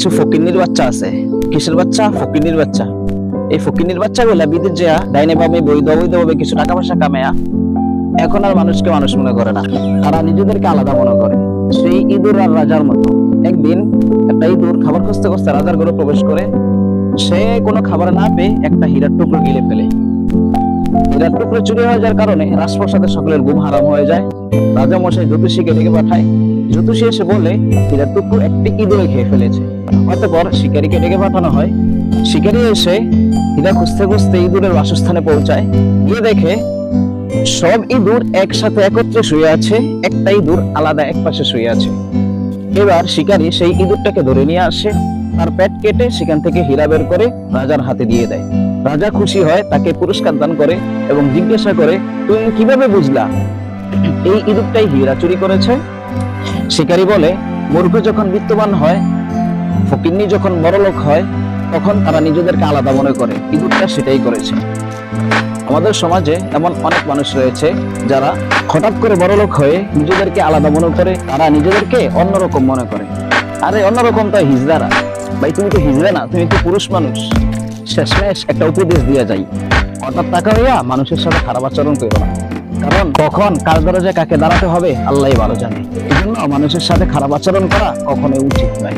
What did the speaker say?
কিছু ফকিন্নির বাচ্চা আছে। কিসের বাচ্চা? ফকিন্নির বাচ্চা। এই ফকিন্নির বাচ্চাগুলা বিদেশ যা ডাইনে বামে বৈধ অবৈধভাবে কিছু টাকা পয়সা কামায়া এখন আর মানুষকে মানুষ মনে করে না। তারা নিজেদেরকে আলাদা মনে করে। সেই ইঁদুর আর রাজার মতো। একদিন একটা ইঁদুর খাবার খুঁজতে খুঁজতে রাজার ঘরে প্রবেশ করে, সে কোনো খাবার না পেয়ে একটা হীরার টুকরো গিলে ফেলে। হীরার টুকরো চুরি হয়ে যাওয়ার কারণে রাজপ্রাসাদের সকলের ঘুম হারাম হয়ে যায়। রাজা মশাই জ্যোতিষীকে ডেকে পাঠায়। জ্যোতিষী এসে বলে, হীরার টুকরো একটি ইঁদুরে খেয়ে ফেলেছে। অতঃপর শিকারীকে ডেকে পাঠানো হয়। শিকারী এসে হীরা খুঁজতে খুঁজতে ইঁদুরের বাসস্থানে পৌঁছায়। গিয়ে দেখে সব ইঁদুর একসাথে একত্রে শুয়ে আছে, একটা ইঁদুর আলাদা এক পাশে শুয়ে আছে। এবার শিকারী সেই ইঁদুরটাকে ধরে নিয়ে আসে, তার পেট কেটে সেখান থেকে হীরা বের করে রাজার হাতে দিয়ে দেয়। রাজা খুশি হয়, তাকে পুরস্কার দান করে এবং জিজ্ঞাসা করে, তুমি কীভাবে বুঝলা এই ইঁদুরটাই হীরা চুরি করেছে? শিকারী বলে, মূর্খ যখন বিত্তবান হয় ফকিন্নি যখন বড়লোক হয়, তখন তারা নিজেদেরকে আলাদা মনে করে। ইঁদুরটা সেটাই করেছে। আমাদের সমাজে এমন অনেক মানুষ রয়েছে যারা হঠাৎ করে বড়লোক হয়ে নিজেদেরকে আলাদা মনে করে, তারা নিজেদেরকে অন্যরকম মনে করে। আরে, অন্যরকম তো হিজদারা ভাই, তুমি তো হিজদা না, তুমি তো পুরুষ মানুষ। শেষমেশ একটা উপদেশ দিয়ে যাই। অর্থাৎ টাকা হইয়া মানুষের সাথে খারাপ আচরণ করো না। কারণ কখন, কার দরজায় কাকে দাঁড়াতে হবে আল্লাহ ভালো জানে। এই জন্য মানুষের সাথে খারাপ আচরণ করা কখনোই উচিত নয়।